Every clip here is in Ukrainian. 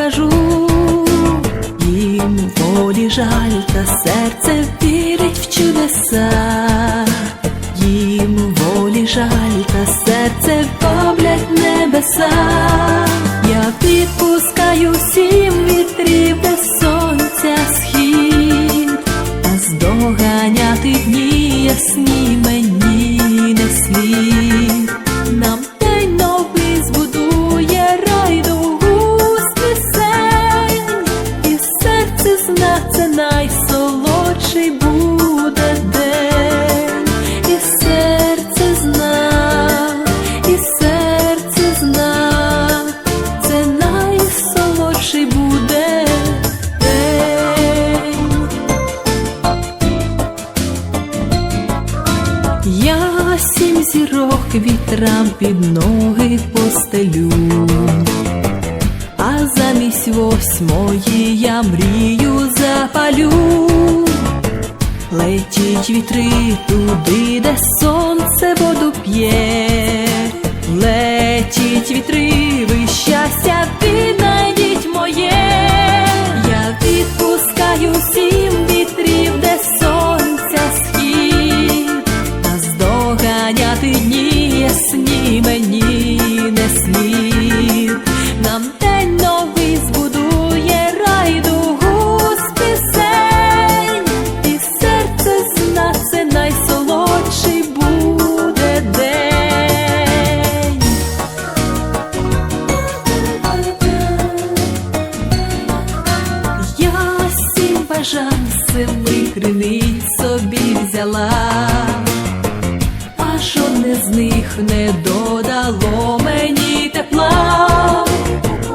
скажу, їм волі жаль та серце вірить в чудеса, їм волі жаль та серце ваблять небеса. Я відпускаю всім вітрів, де сонця схід, а здоганяти дні ясні мені зірок вітрам під ноги постелю, а замість восьмої я мрію запалю. Летіть вітри туди, де сонце воду п'є. Летіть вітри, ви щастя сім сили криниць собі взяла, а жодне з них не додало мені тепла,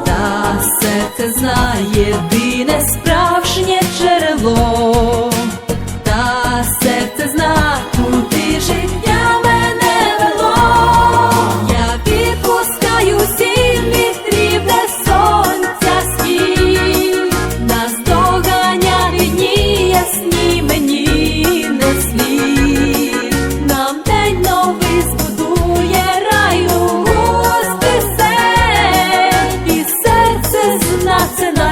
та серце знає дивно. це на.